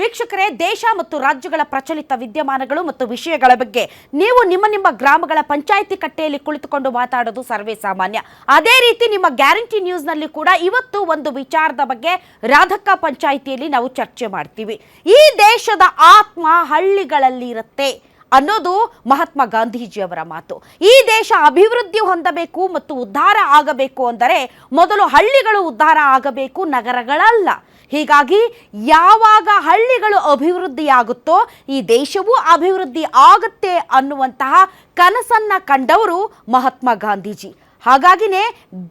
ವೀಕ್ಷಕರೇ, ದೇಶ ಮತ್ತು ರಾಜ್ಯಗಳ ಪ್ರಚಲಿತ ವಿದ್ಯಮಾನಗಳು ಮತ್ತು ವಿಷಯಗಳ ಬಗ್ಗೆ ನೀವು ನಿಮ್ಮ ನಿಮ್ಮ ಗ್ರಾಮಗಳ ಪಂಚಾಯಿತಿ ಕಟ್ಟೆಯಲ್ಲಿ ಕುಳಿತುಕೊಂಡು ಮಾತಾಡೋದು ಸರ್ವೇ ಸಾಮಾನ್ಯ. ಅದೇ ರೀತಿ ನಿಮ್ಮ ಗ್ಯಾರಂಟಿ ನ್ಯೂಸ್ನಲ್ಲಿ ಕೂಡ ಇವತ್ತು ಒಂದು ವಿಚಾರದ ಬಗ್ಗೆ ರಾಧಕ್ಕ ಪಂಚಾಯಿತಿಯಲ್ಲಿ ನಾವು ಚರ್ಚೆ ಮಾಡ್ತೀವಿ. ಈ ದೇಶದ ಆತ್ಮ ಹಳ್ಳಿಗಳಲ್ಲಿ ಇರುತ್ತೆ ಅನ್ನೋದು ಮಹಾತ್ಮ ಗಾಂಧೀಜಿಯವರ ಮಾತು. ಈ ದೇಶ ಅಭಿವೃದ್ಧಿ ಹೊಂದಬೇಕು ಮತ್ತು ಉದ್ಧಾರ ಆಗಬೇಕು ಅಂದರೆ ಮೊದಲು ಹಳ್ಳಿಗಳು ಉದ್ಧಾರ ಆಗಬೇಕು, ನಗರಗಳಲ್ಲ. ಹೀಗಾಗಿ ಯಾವಾಗ ಹಳ್ಳಿಗಳು ಅಭಿವೃದ್ಧಿಯಾಗುತ್ತೋ ಈ ದೇಶವೂ ಅಭಿವೃದ್ಧಿ ಆಗುತ್ತೆ ಅನ್ನುವಂತಹ ಕನಸನ್ನ ಕಂಡವರು ಮಹಾತ್ಮ ಗಾಂಧೀಜಿ. ಹಾಗಾಗಿನೇ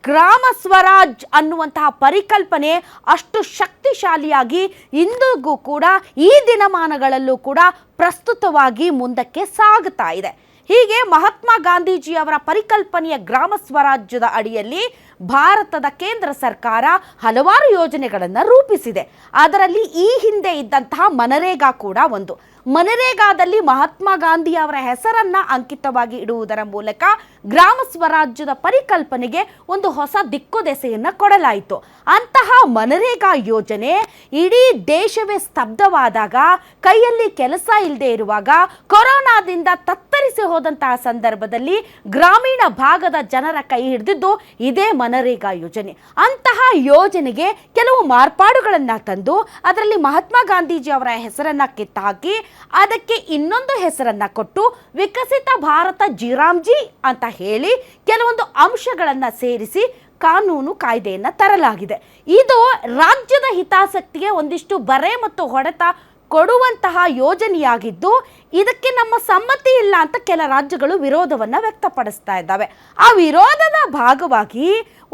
ಗ್ರಾಮ ಸ್ವರಾಜ್ ಅನ್ನುವಂತಹ ಪರಿಕಲ್ಪನೆ ಅಷ್ಟು ಶಕ್ತಿಶಾಲಿಯಾಗಿ ಇಂದಿಗೂ ಕೂಡ ಈ ದಿನಮಾನಗಳಲ್ಲೂ ಕೂಡ ಪ್ರಸ್ತುತವಾಗಿ ಮುಂದಕ್ಕೆ ಸಾಗುತ್ತಾ ಇದೆ. ಹೀಗೆ ಮಹಾತ್ಮ ಗಾಂಧೀಜಿಯವರ ಪರಿಕಲ್ಪನೆಯ ಗ್ರಾಮ ಸ್ವರಾಜ್ಯದ ಅಡಿಯಲ್ಲಿ ಭಾರತದ ಕೇಂದ್ರ ಸರ್ಕಾರ ಹಲವಾರು ಯೋಜನೆಗಳನ್ನು ರೂಪಿಸಿದೆ. ಅದರಲ್ಲಿ ಈ ಹಿಂದೆ ಇದ್ದಂತಹ ಮನರೇಗಾ ಕೂಡ ಒಂದು. ಮನರೇಗಾದಲ್ಲಿ ಮಹಾತ್ಮ ಗಾಂಧಿ ಅವರ ಹೆಸರನ್ನ ಅಂಕಿತವಾಗಿ ಇಡುವುದರ ಮೂಲಕ ಗ್ರಾಮ ಸ್ವರಾಜ್ಯದ ಪರಿಕಲ್ಪನೆಗೆ ಒಂದು ಹೊಸ ದಿಕ್ಕುದೆಸೆಯನ್ನು ಕೊಡಲಾಯಿತು. ಅಂತಹ ಮನರೇಗಾ ಯೋಜನೆ ಇಡೀ ದೇಶವೇ ಸ್ತಬ್ಧವಾದಾಗ, ಕೈಯಲ್ಲಿ ಕೆಲಸ ಇಲ್ಲದೆ ಇರುವಾಗ, ಕೊರೋನಾದಿಂದ ತತ್ತರಿಸಿ ಹೋದಂತಹ ಸಂದರ್ಭದಲ್ಲಿ ಗ್ರಾಮೀಣ ಭಾಗದ ಜನರ ಕೈ ಹಿಡಿದಿದ್ದು ಇದೇ ಮನರೇಗಾ ಯೋಜನೆ. ಅಂತಹ ಯೋಜನೆಗೆ ಕೆಲವು ಮಾರ್ಪಾಡುಗಳನ್ನು ತಂದು, ಅದರಲ್ಲಿ ಮಹಾತ್ಮ ಗಾಂಧೀಜಿ ಅವರ ಹೆಸರನ್ನ ಕಿತ್ತಾಕಿ ಅದಕ್ಕೆ ಇನ್ನೊಂದು ಹೆಸರನ್ನ ಕೊಟ್ಟು ವಿಕಸಿತ ಭಾರತ ಜಿರಾಮ್ಜಿ ಅಂತ ಹೇಳಿ ಕೆಲವೊಂದು ಅಂಶಗಳನ್ನು ಸೇರಿಸಿ ಕಾನೂನು ಕಾಯ್ದೆಯನ್ನು ತರಲಾಗಿದೆ. ಇದು ರಾಜ್ಯದ ಹಿತಾಸಕ್ತಿಗೆ ಒಂದಿಷ್ಟು ಬರೆ ಮತ್ತು ಹೊಡೆತ ಕೊಡುವಂತಹ ಯೋಜನೆಯಾಗಿದ್ದು ಇದಕ್ಕೆ ನಮ್ಮ ಸಮ್ಮತಿ ಇಲ್ಲ ಅಂತ ಕೆಲ ರಾಜ್ಯಗಳು ವಿರೋಧವನ್ನು ವ್ಯಕ್ತಪಡಿಸ್ತಾ ಇದ್ದಾವೆ. ಆ ವಿರೋಧದ ಭಾಗವಾಗಿ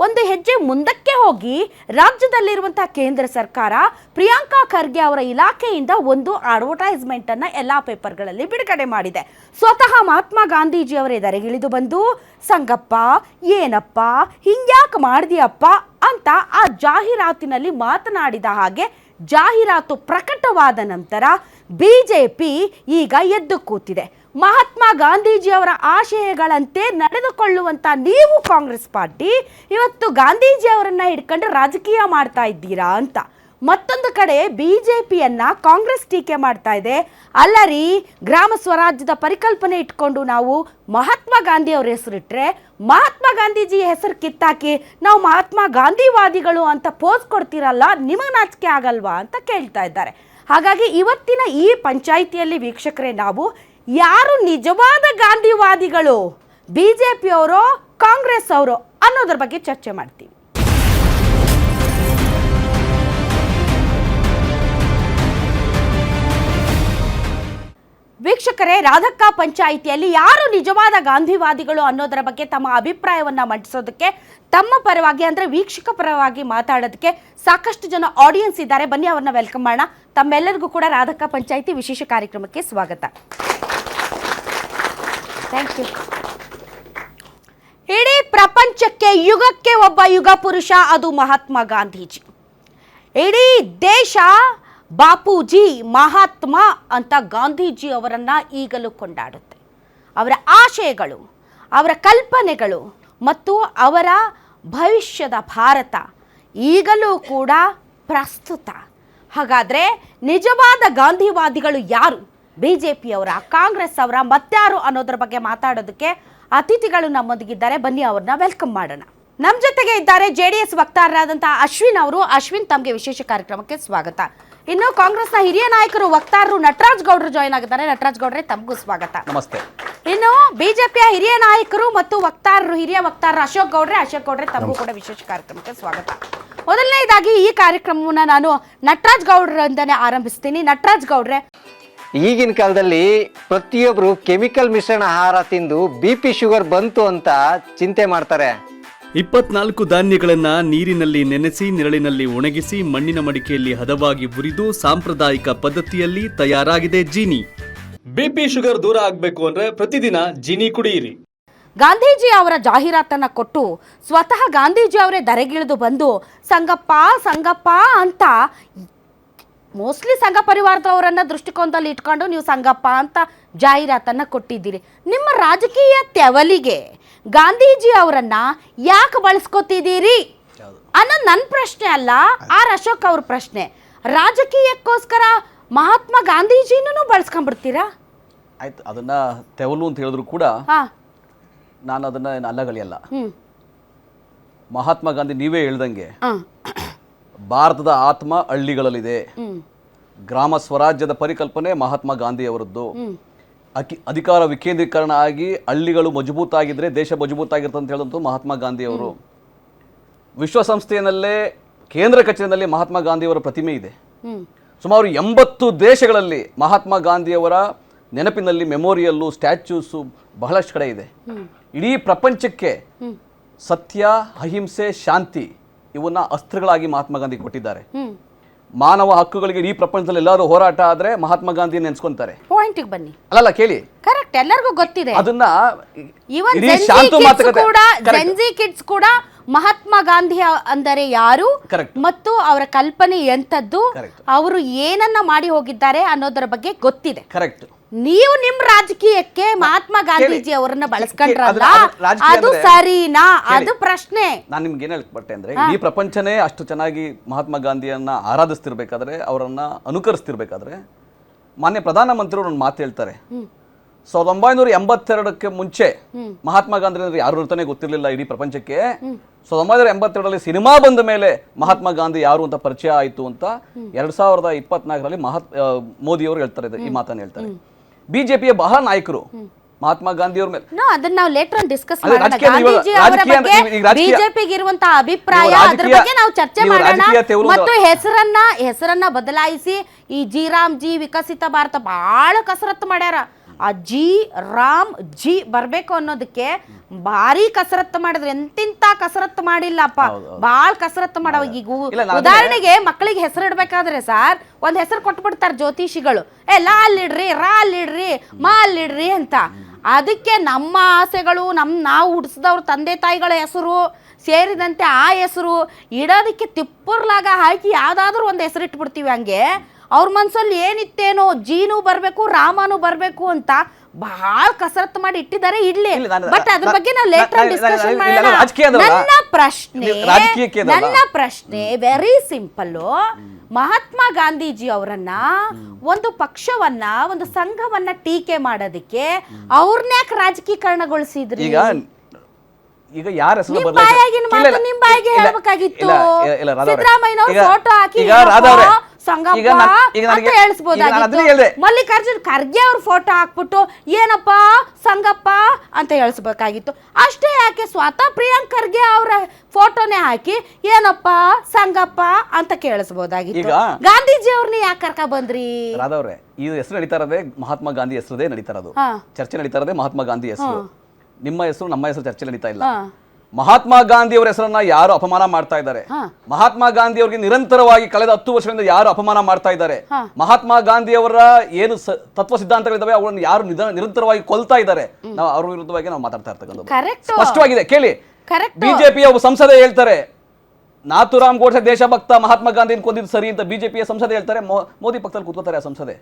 ಒಂದು ಹೆಜ್ಜೆ ಮುಂದಕ್ಕೆ ಹೋಗಿ ರಾಜ್ಯದಲ್ಲಿರುವಂತಹ ಕೇಂದ್ರ ಸರ್ಕಾರ ಪ್ರಿಯಾಂಕಾ ಖರ್ಗೆ ಅವರ ಇಲಾಖೆಯಿಂದ ಒಂದು ಅಡ್ವರ್ಟೈಸ್ಮೆಂಟ್ ಅನ್ನ ಎಲ್ಲ ಪೇಪರ್ಗಳಲ್ಲಿ ಬಿಡುಗಡೆ ಮಾಡಿದೆ. ಸ್ವತಃ ಮಹಾತ್ಮ ಗಾಂಧೀಜಿ ಅವರ ಎದರೆಗಿಳಿದು ಬಂದು, ಸಂಗಪ್ಪ, ಏನಪ್ಪ, ಹಿಂಗ್ಯಾಕೆ ಮಾಡಿದ್ಯಪ್ಪ ಅಂತ ಆ ಜಾಹೀರಾತಿನಲ್ಲಿ ಮಾತನಾಡಿದ ಹಾಗೆ ಜಾಹೀರಾತು ಪ್ರಕಟವಾದ ನಂತರ ಬಿಜೆಪಿ ಈಗ ಎದ್ದು ಕೂತಿದೆ. ಮಹಾತ್ಮ ಗಾಂಧೀಜಿಯವರ ಆಶಯಗಳಂತೆ ನಡೆದುಕೊಳ್ಳುವಂತ ನೀವು ಕಾಂಗ್ರೆಸ್ ಪಾರ್ಟಿ, ಇವತ್ತು ಗಾಂಧೀಜಿಯವರನ್ನ ಹಿಡ್ಕೊಂಡು ರಾಜಕೀಯ ಮಾಡ್ತಾ ಇದ್ದೀರಾ ಅಂತ. ಮತ್ತೊಂದು ಕಡೆ ಬಿಜೆಪಿಯನ್ನ ಕಾಂಗ್ರೆಸ್ ಟೀಕೆ ಮಾಡ್ತಾ ಇದೆ. ಅಲ್ಲ ರೀ, ಗ್ರಾಮ ಸ್ವರಾಜ್ಯದ ಪರಿಕಲ್ಪನೆ ಇಟ್ಕೊಂಡು ನಾವು ಮಹಾತ್ಮ ಗಾಂಧಿ ಅವ್ರ ಹೆಸರಿಟ್ರೆ ಮಹಾತ್ಮ ಗಾಂಧೀಜಿ ಹೆಸರು ಕಿತ್ತಾಕಿ ನಾವು ಮಹಾತ್ಮ ಗಾಂಧಿವಾದಿಗಳು ಅಂತ ಪೋಸ್ ಕೊಡ್ತೀರಲ್ಲ, ನಿಮಗೆ ನಾಚಿಕೆ ಆಗಲ್ವಾ ಅಂತ ಕೇಳ್ತಾ ಇದ್ದಾರೆ. ಹಾಗಾಗಿ ಇವತ್ತಿನ ಈ ಪಂಚಾಯಿತಿಯಲ್ಲಿ ವೀಕ್ಷಕರೇ ನಾವು, ಯಾರು ನಿಜವಾದ ಗಾಂಧಿವಾದಿಗಳು ಬಿ ಜೆ ಪಿಯವರು ಕಾಂಗ್ರೆಸ್ ಅವರು ಅನ್ನೋದ್ರ ಬಗ್ಗೆ ಚರ್ಚೆ ಮಾಡ್ತೀವಿ. ವೀಕ್ಷಕರೇ, ರಾಧಕ್ಕ ಪಂಚಾಯಿತಿಯಲ್ಲಿ ಯಾರು ನಿಜವಾದ ಗಾಂಧಿವಾದಿಗಳು ಅನ್ನೋದರ ಬಗ್ಗೆ ತಮ್ಮ ಅಭಿಪ್ರಾಯವನ್ನು ಮಂಡಿಸೋದಕ್ಕೆ, ತಮ್ಮ ಪರವಾಗಿ ಅಂದ್ರೆ ವೀಕ್ಷಕ ಪರವಾಗಿ ಮಾತಾಡೋದಕ್ಕೆ ಸಾಕಷ್ಟು ಜನ ಆಡಿಯನ್ಸ್ ಇದ್ದಾರೆ. ಬನ್ನಿ, ಅವ್ರನ್ನ ವೆಲ್ಕಮ್ ಮಾಡೋಣ. ತಮ್ಮೆಲ್ಲರಿಗೂ ಕೂಡ ರಾಧಕ್ಕ ಪಂಚಾಯಿತಿ ವಿಶೇಷ ಕಾರ್ಯಕ್ರಮಕ್ಕೆ ಸ್ವಾಗತ. ಥ್ಯಾಂಕ್ ಯು ಇಡೀ ಪ್ರಪಂಚಕ್ಕೆ ಯುಗಕ್ಕೆ ಒಬ್ಬ ಯುಗ ಪುರುಷ, ಅದು ಮಹಾತ್ಮ ಗಾಂಧೀಜಿ. ಇಡೀ ದೇಶ ಬಾಪೂಜಿ, ಮಹಾತ್ಮ ಅಂತ ಗಾಂಧೀಜಿ ಅವರನ್ನು ಈಗಲೂ ಕೊಂಡಾಡುತ್ತೆ. ಅವರ ಆಶಯಗಳು, ಅವರ ಕಲ್ಪನೆಗಳು ಮತ್ತು ಅವರ ಭವಿಷ್ಯದ ಭಾರತ ಈಗಲೂ ಕೂಡ ಪ್ರಸ್ತುತ. ಹಾಗಾದರೆ ನಿಜವಾದ ಗಾಂಧಿವಾದಿಗಳು ಯಾರು? ಬಿ ಜೆ ಪಿಯವರ ಕಾಂಗ್ರೆಸ್ ಅವರ ಮತ್ತಾರು ಅನ್ನೋದ್ರ ಬಗ್ಗೆ ಮಾತಾಡೋದಕ್ಕೆ ಅತಿಥಿಗಳು ನಮ್ಮೊಂದಿಗಿದ್ದಾರೆ. ಬನ್ನಿ, ಅವ್ರನ್ನ ವೆಲ್ಕಮ್ ಮಾಡೋಣ. ನಮ್ಮ ಜೊತೆಗೆ ಇದ್ದಾರೆ ಜೆ ಡಿ ಎಸ್ ವಕ್ತಾರರಾದಂಥ ಅಶ್ವಿನ್ ಅವರು. ಅಶ್ವಿನ್, ತಮಗೆ ವಿಶೇಷ ಕಾರ್ಯಕ್ರಮಕ್ಕೆ ಸ್ವಾಗತ. ಇನ್ನು ಕಾಂಗ್ರೆಸ್ನ ಹಿರಿಯ ನಾಯಕರು ವಕ್ತಾರರು ನಟರಾಜ್ ಗೌಡ್ರು ಜಾಯ್ನ್ ಆಗಿದ್ದಾರೆ. ನಟರಾಜ್ ಗೌಡ್ರೆ ತಮಗೂ ಸ್ವಾಗತ. ನಮಸ್ತೆ. ಇನ್ನು ಬಿಜೆಪಿಯ ಹಿರಿಯ ನಾಯಕರು ಮತ್ತು ವಕ್ತಾರರು ಹಿರಿಯ ವಕ್ತಾರರು ಅಶೋಕ್ ಗೌಡ್ರೆ ಅಶೋಕ್ ಗೌಡ್ರೆ ತಮಗೂ ಕೂಡ ವಿಶೇಷ ಕಾರ್ಯಕ್ರಮಕ್ಕೆ ಸ್ವಾಗತ. ಮೊದಲನೇದಾಗಿ ಈ ಕಾರ್ಯಕ್ರಮವನ್ನು ನಾನು ನಟರಾಜ್ ಗೌಡ್ರಿಂದನೇ ಆರಂಭಿಸ್ತೀನಿ. ನಟರಾಜ್ ಗೌಡ್ರೆ. ಈಗಿನ ಕಾಲದಲ್ಲಿ ಪ್ರತಿಯೊಬ್ಬರು ಕೆಮಿಕಲ್ ಮಿಶ್ರಣ ಆಹಾರ ತಿಂದು ಬಿ ಪಿ ಶುಗರ್ ಬಂತು ಅಂತ ಚಿಂತೆ ಮಾಡ್ತಾರೆ. ಇಪ್ಪತ್ನಾಲ್ಕು ಧಾನ್ಯಗಳನ್ನ ನೀರಿನಲ್ಲಿ ನೆನೆಸಿ ನೆರಳಿನಲ್ಲಿ ಒಣಗಿಸಿ ಮಣ್ಣಿನ ಮಡಿಕೆಯಲ್ಲಿ ಹದವಾಗಿ ಹುರಿದು ಸಾಂಪ್ರದಾಯಿಕ ಪದ್ಧತಿಯಲ್ಲಿ ತಯಾರಾಗಿದೆ ಜೀನಿ. ಬಿಪಿ ಶುಗರ್ ದೂರ ಆಗ್ಬೇಕು ಅಂದ್ರೆ ಪ್ರತಿದಿನ ಜಿನಿ ಕುಡಿಯಿರಿ. ಗಾಂಧೀಜಿ ಅವರ ಜಾಹೀರಾತನ್ನ ಕೊಟ್ಟು ಸ್ವತಃ ಗಾಂಧೀಜಿ ಅವರೇ ದರೆಗಿಳಿದು ಬಂದು ಸಂಗಪ್ಪ ಸಂಗಪ್ಪ ಅಂತ ಮೋಸ್ಟ್ಲಿ ಸಂಘ ಪರಿವಾರದವರನ್ನ ದೃಷ್ಟಿಕೋನದಲ್ಲಿ ಇಟ್ಕೊಂಡು ನೀವು ಸಂಘಪ್ಪ ಅಂತ ಜಾಹೀರಾತನ್ನ ಕೊಟ್ಟಿದ್ದೀರಿ. ನಿಮ್ಮ ರಾಜಕೀಯ ತೆವಲಿಗೆ ಗಾಂಧೀಜಿ ಅವರನ್ನ ಯಾಕೆ ಬಳಸ್ಕೊತಿದ್ದೀರಿ? ಅನ್ನೋದು ನನ್ನ ಪ್ರಶ್ನೆ ಅಲ್ಲ ಆರ್ ಅಶೋಕ್ ಅವ್ರ ಪ್ರಶ್ನೆ. ರಾಜಕೀಯಕ್ಕೋಸ್ಕರ ಮಹಾತ್ಮ ಗಾಂಧೀಜಿನೂ ಬಳಸ್ಕೊಂಡ್ಬಿಡ್ತೀರಾ? ಆಯ್ತು ಅದನ್ನ ತೆವಲು ಅಂತ ಹೇಳಿದ್ರು ಕೂಡ ಹಾ. ನಾನು ಅದನ್ನ ಅಲ್ಲಗಳಿಯಲ್ಲ. ಮಹಾತ್ಮ ಗಾಂಧಿ ನೀವೇ ಹೇಳ್ದಂಗೆ ಹಾ. ಭಾರತದ ಆತ್ಮ ಹಳ್ಳಿಗಳಲ್ಲಿದೆ. ಗ್ರಾಮ ಸ್ವರಾಜ್ಯದ ಪರಿಕಲ್ಪನೆ ಮಹಾತ್ಮ ಗಾಂಧಿಯವರದ್ದು. ಅಕಿ ಅಧಿಕಾರ ವಿಕೇಂದ್ರೀಕರಣ ಆಗಿ ಹಳ್ಳಿಗಳು ಮಜಬೂತಾಗಿದ್ರೆ, ದೇಶ ಮಜಬೂತಾಗಿರ್ತದೆ ಅಂತ ಹೇಳಿದಂಥ ಮಹಾತ್ಮ ಗಾಂಧಿ ಅವರು ವಿಶ್ವಸಂಸ್ಥೆಯಲ್ಲೇ, ಕೇಂದ್ರ ಕಚೇರಿನಲ್ಲಿ ಮಹಾತ್ಮ ಗಾಂಧಿಯವರ ಪ್ರತಿಮೆ ಇದೆ. ಸುಮಾರು ಎಂಬತ್ತು ದೇಶಗಳಲ್ಲಿ ಮಹಾತ್ಮ ಗಾಂಧಿಯವರ ನೆನಪಿನಲ್ಲಿ ಮೆಮೋರಿಯಲ್ಲು, ಸ್ಟ್ಯಾಚ್ಯೂಸು ಬಹಳಷ್ಟು ಕಡೆ ಇದೆ. ಇಡೀ ಪ್ರಪಂಚಕ್ಕೆ ಸತ್ಯ, ಅಹಿಂಸೆ, ಶಾಂತಿ ಇವನ್ನ ಅಸ್ತ್ರಗಳಾಗಿ ಮಹಾತ್ಮ ಗಾಂಧಿ ಕೊಟ್ಟಿದ್ದಾರೆ. ಮಾನವ ಹಕ್ಕುಗಳಿಗೆ ಈ ಪ್ರಪಂಚದಲ್ಲಿ ಎಲ್ಲರೂ ಹೋರಾಟ ಆದ್ರೆ ಮಹಾತ್ಮ ಗಾಂಧಿ ನೆನ್ಸ್ಕೊಂತಾರೆ. ಪಾಯಿಂಟ್ ಬನ್ನಿ. ಅಲ್ಲಲ್ಲ ಕೇಳಿ. ಕರೆಕ್ಟ್ ಎಲ್ಲರಿಗೂ ಗೊತ್ತಿದೆ. ಅದನ್ನ ಶಾಂತ ಕಿಡ್ಸ್ ಕೂಡ ಮಹಾತ್ಮ ಗಾಂಧಿ ಅಂದರೆ ಯಾರು. ಮತ್ತು ಅವರ ಕಲ್ಪನೆ ಎಂತದ್ದು. ಅವರು ಏನನ್ನ ಮಾಡಿ ಹೋಗಿದ್ದಾರೆ ಅನ್ನೋದರ ಬಗ್ಗೆ ಗೊತ್ತಿದೆ. ಕರೆಕ್ಟ್ ನೀವು ನಿಮ್ ರಾಜಕೀಯಕ್ಕೆ ಮಹಾತ್ಮ ಗಾಂಧೀಜಿ ಅವರನ್ನ ಬಳಸ್ಕೊಂಡ್ರಲ್ಲ ಅದು ಸರಿನಾ? ಅದು ಪ್ರಶ್ನೆ. ನಾನು ನಿಮ್ಗೆ ಏನ್ ಹೇಳ್ಬಟ್ಟೆ ಅಂದ್ರೆ ಈ ಪ್ರಪಂಚನೇ ಅಷ್ಟು ಚೆನ್ನಾಗಿ ಮಹಾತ್ಮ ಗಾಂಧಿಯನ್ನ ಆರಾಧಿಸ್ತಿರ್ಬೇಕಾದ್ರೆ ಅವರನ್ನ ಅನುಕರಿಸ್ತಿರ್ಬೇಕಾದ್ರೆ ಮಾನ್ಯ ಪ್ರಧಾನಮಂತ್ರಿ ಒಂದು ಮಾತು ಹೇಳ್ತಾರೆ. ಸಾವಿರದ ಒಂಬೈನೂರ ಎಂಬತ್ತೆರಡಕ್ಕೆ ಮುಂಚೆ ಮಹಾತ್ಮ ಗಾಂಧಿ ಅಂದ್ರೆ ಯಾರು ಅಂತಾನೆ ಗೊತ್ತಿರಲಿಲ್ಲ ಇಡೀ ಪ್ರಪಂಚಕ್ಕೆ. ಸಾವಿರದ ಒಂಬೈನೂರ ಎಂಬತ್ತೆರಡರಲ್ಲಿ ಸಿನಿಮಾ ಬಂದ ಮೇಲೆ ಮಹಾತ್ಮ ಗಾಂಧಿ ಯಾರು ಅಂತ ಪರಿಚಯ ಆಯಿತು ಅಂತ ಎರಡ್ ಸಾವಿರದ ಇಪ್ಪತ್ನಾಲ್ಕರಲ್ಲಿ ಮಹಾತ್ ಮೋದಿಯವರು ಮೋದಿ ಅವರು ಹೇಳ್ತಾರೆ ಈ ಮಾತನ್ನು ಹೇಳ್ತಾರೆ. ಬಿಜೆಪಿಯ ಬಹಳ ನಾಯಕರು. ಮಹಾತ್ಮ ಗಾಂಧಿ ಅವ್ರ ಮೇಲೆ. ನೋ ಅದನ್ನ ನಾವು ಲೇಟರ್ ಆನ್ ಡಿಸ್ಕಸ್ ಮಾಡೋಣ. ರಾಜಕೀಯ ನೀವು- ಗಾಂಧೀಜಿ ಅವರ ರಾಜಕೀಯ ಬಗ್ಗೆ ನೀವು ಈಗ ರಾಜಕೀಯ- ಬಿಜೆಪಿಗೆ ಇರುವಂತಹ ಅಭಿಪ್ರಾಯ ನೀವು ಅದ್ರ ರಾಜಕೀಯ- ಬಗ್ಗೆ ನಾವು ಚರ್ಚೆ ನೀವು ಮಾಡೋಣ. ರಾಜಕೀಯ ತೆವಲು- ಮತ್ತು ಹೆಸರನ್ನ ಹೆಸರನ್ನ ಬದಲಾಯಿಸಿ ಈ ಜಿ ರಾಮ್ ಜಿ ವಿಕಸಿತ ಭಾರತ ಬಹಳ ಕಸರತ್ತು ಮಾಡ್ಯಾರ. ಆ ಜಿ ರಾಮ್ ಜಿ ಬರ್ಬೇಕು ಅನ್ನೋದಕ್ಕೆ ಭಾರಿ ಕಸರತ್ತು ಮಾಡಿದ್ರೆ. ಎಂತಿಂತ ಕಸರತ್ತು ಮಾಡಿಲ್ಲಪ್ಪ. ಬಾಳ್ ಕಸರತ್ತು ಮಾಡವ ಈಗ ಉದಾಹರಣೆಗೆ ಮಕ್ಕಳಿಗೆ ಹೆಸರು ಇಡ್ಬೇಕಾದ್ರೆ ಸರ್ ಒಂದ್ ಹೆಸರು ಕೊಟ್ಬಿಡ್ತಾರೆ ಜ್ಯೋತಿಷಿಗಳು. ಏ ಲಾ ಅಲ್ಲಿಡ್ರಿ ರಾ ಅಲ್ಲಿಡ್ರಿ ಮಾ ಅಲ್ಲಿಡ್ರಿ ಅಂತ. ಅದಕ್ಕೆ ನಮ್ಮ ಆಸೆಗಳು ನಮ್ ನಾವು ಹುಡ್ಸಿದವ್ರ ತಂದೆ ತಾಯಿಗಳ ಹೆಸರು ಸೇರಿದಂತೆ ಆ ಹೆಸರು ಇಡೋದಕ್ಕೆ ತಿಪ್ಪರ್ಲಾಗ ಹಾಕಿ ಯಾವ್ದಾದ್ರು ಒಂದು ಹೆಸರು ಇಟ್ಬಿಡ್ತೀವಿ ಹಂಗೆ. ಅವ್ರ ಮನಸ್ಸಲ್ಲಿ ಏನಿತ್ತೇನೋ ಜೀನು ಬರಬೇಕು ರಾಮನು ಬರಬೇಕು ಅಂತ ಬಹಳ ಕಸರತ್ತು ಮಾಡಿ ಇಟ್ಟಿದ್ದಾರೆ ಇಡ್ಲಿ ಇಲ್ಲ, ಬಟ್ ಅದ್ರ ಬಗ್ಗೆ ನಾವು ಲೇಟರ್ ಡಿಸ್ಕಷನ್ ಮಾಡೋಣ. ನನ್ನ ಪ್ರಶ್ನೆ ನನ್ನ ಪ್ರಶ್ನೆ ವೆರಿ ಸಿಂಪಲ್ ಮಹಾತ್ಮ ಗಾಂಧೀಜಿ ಅವರನ್ನ ಒಂದು ಪಕ್ಷವನ್ನ ಒಂದು ಸಂಘವನ್ನ ಟೀಕೆ ಮಾಡೋದಕ್ಕೆ ಅವ್ರನ್ಯಾಕ್ ರಾಜಕೀಕರಣಗೊಳಿಸಿದ್ರಿ? ಈಗ ಈಗ ಯಾರ ಹೆಸರು. ಸಿದ್ದರಾಮಯ್ಯನವ್ರು ಈಗ- ಫೋಟೋ ಹಾಕಿ ಈಗ ಏನಪ್ಪಾ, ರಾಧಾ ಅವ್ರೆ, ಸಂಗಪ್ಪ ಈಗ ನಾನ್- ಈಗ ಅಂತ ನನಗೆ- ಈಗ ನಾನು ಅದನ್ನೇ ಹೇಳಿಸ್ಬೋದಾಗಿತ್ತು ಹೇಳ್ದೆ. ಮಲ್ಲಿಕಾರ್ಜುನ್ ಖರ್ಗೆ ಅವ್ರ ಫೋಟೋ ಹಾಕ್ಬಿಟ್ಟು ಏನಪ್ಪ ಸಂಗಪ್ಪ? ಅಂತ ಹೇಳಿಸ್ಬೇಕಾಗಿತ್ತು. ಅಷ್ಟೇ ಯಾಕೆ ಸ್ವತಃ ಪ್ರಿಯಾಂಕ್ ಖರ್ಗೆ ಅವರ ಫೋಟೋನೇ ಹಾಕಿ ಏನಪ್ಪ ಸಂಗಪ್ಪ? ಅಂತ ಕೇಳಿಸ್ಬೋದಾಗಿತ್ತು. ಈಗ- ಗಾಂಧೀಜಿ ಅವ್ರನ್ನ ಯಾಕೆ ಕರ್ಕ ಬಂದ್ರಿ? ರಾಧವ್ರೆ ಈ ಹೆಸರು ನಡೀತಾ ಇರೋದೇ ಮಹಾತ್ಮ ಗಾಂಧಿ ಹೆಸರದೇ ನಡೀತಾ ಇರೋದು. ಹಾ. ಚರ್ಚೆ ನಡೀತಾ ಇರೋದೇ ಮಹಾತ್ಮ ಗಾಂಧಿ ಹೆಸರು. ನಿಮ್ಮ ಹೆಸರು ನಮ್ಮ ಹೆಸರು ಚರ್ಚೆ ನಡೀತಾ ಇಲ್ಲ. ಹಾ. ಮಹಾತ್ಮ ಗಾಂಧಿ ಅವರ ಹೆಸರನ್ನ ಯಾರು ಅಪಮಾನ ಮಾಡ್ತಾ ಇದ್ದಾರೆ? ಮಹಾತ್ಮ ಗಾಂಧಿ ಅವರಿಗೆ ನಿರಂತರವಾಗಿ ಕಳೆದ ಹತ್ತು ವರ್ಷಗಳಿಂದ ಯಾರು ಅಪಮಾನ ಮಾಡ್ತಾ ಇದ್ದಾರೆ. ಮಹಾತ್ಮ ಗಾಂಧಿ ಅವರ ಏನು ತತ್ವ ಸಿದ್ಧಾಂತಗಳಿದ್ದಾವೆ ಅವರನ್ನು ಯಾರು ನಿರಂತರವಾಗಿ ಕೊಲ್ತಾ ಇದ್ದಾರೆ? ನಾವು ಅವ್ರ ವಿರುದ್ಧವಾಗಿ ನಾವು ಮಾತಾಡ್ತಾ ಇರ್ತಕ್ಕಂಥದ್ದು. Correct. ಸ್ಪಷ್ಟವಾಗಿದೆ ಕೇಳಿ. ಬಿಜೆಪಿಯ ಒಬ್ಬ ಸಂಸದ ಹೇಳ್ತಾರೆ ನಾಥುರಾಮ್ ಗೋಡ್ಸೆ ದೇಶಭಕ್ತ ಮಹಾತ್ಮ ಗಾಂಧಿನ ಕೊಂದಿದ್ದು ಸರಿ ಅಂತ ಬಿಜೆಪಿಯ ಸಂಸದ ಹೇಳ್ತಾರೆ ಮೋದಿ ಪಕ್ಕದಲ್ಲಿ ಕೂತ್ಕೋತಾರೆ ಆ ಸಂಸದೆ.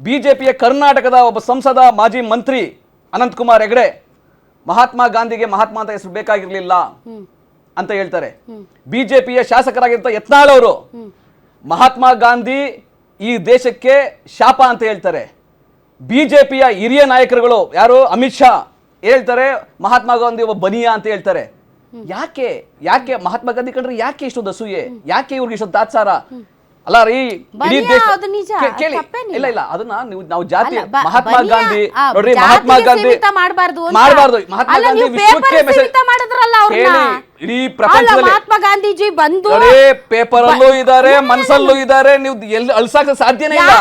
ಬಿಜೆಪಿಯ ಕರ್ನಾಟಕದ ಒಬ್ಬ ಸಂಸದ ಮಾಜಿ ಮಂತ್ರಿ ಅನಂತ್ ಕುಮಾರ್ ಹೆಗಡೆ ಮಹಾತ್ಮ ಗಾಂಧಿಗೆ ಮಹಾತ್ಮ ಅಂತ ಹೆಸರು ಬೇಕಾಗಿರ್ಲಿಲ್ಲ ಅಂತ ಹೇಳ್ತಾರೆ. ಬಿಜೆಪಿಯ ಶಾಸಕರಾಗಿರ್ತ ಯತ್ನಾಳ್ ಅವರು ಮಹಾತ್ಮ ಗಾಂಧಿ ಈ ದೇಶಕ್ಕೆ ಶಾಪ ಅಂತ ಹೇಳ್ತಾರೆ. ಬಿಜೆಪಿಯ ಹಿರಿಯ ನಾಯಕರುಗಳು ಯಾರು? ಅಮಿತ್ ಶಾ ಹೇಳ್ತಾರೆ ಮಹಾತ್ಮ ಗಾಂಧಿ ಒಬ್ಬ ಬನಿಯಾ ಅಂತ ಹೇಳ್ತಾರೆ. ಯಾಕೆ? ಯಾಕೆ ಮಹಾತ್ಮ ಗಾಂಧಿ ಕಂಡ್ರೆ ಯಾಕೆ ಇಷ್ಟೊಂದು ಅಸೂಯೆ ಯಾಕೆ ಇವ್ರಿಗೆ ಇಷ್ಟೊಂದು ತಾತ್ಸಾರ? ಅಲ್ಲ ರೀ ಇಡೀ ದೇಶ ಅದು ನಿಜ, ಕೇಳಿ ತಪ್ಪೇನಿಲ್ಲ. ಇಲ್ಲ ಇಲ್ಲ ಅದನ್ನ ನೀವು ನಾವು ಜಾತಿ ಅಲ್ಲ, ಬ- ಮಹಾತ್ಮ ಗಾಂಧಿ ಆ, ನೋಡ್ರಿ ಜಾತಿಗೆ ಮಹಾತ್ಮ ಗಾಂಧಿ ಸೀಮಿತ ಮಾಡ್ಬಾರ್ದು ಅಂತ. ಮಾಡಬಾರ್ದು ಮಹಾತ್ಮ ಅಲ್ಲ, ಗಾಂಧಿ ನೀವು ವಿಶ್ವಕ್ಕೆ paper ಸೀಮಿತ ಮಾಡಿದ್ರಲ್ಲ ಅವ್ರನ್ನ. ಕೇಳಿ ಇಡೀ ಅಲ್ಲ, ಪ್ರಪಂಚದಲ್ಲಿ ಮಹಾತ್ಮ ಗಾಂಧೀಜಿ ಬಂದು ನೋಡಿ ಪೇಪರ್ ಅಲ್ಲೂ ಇದಾರೆ ಮನಸ್ಸಲ್ಲೂ ಇದಾರೆ ನೀವು ಎಲ್ಲಿ ಅಳ್ಸಾಕ ಸಾಧ್ಯನೇ ಇಲ್ಲ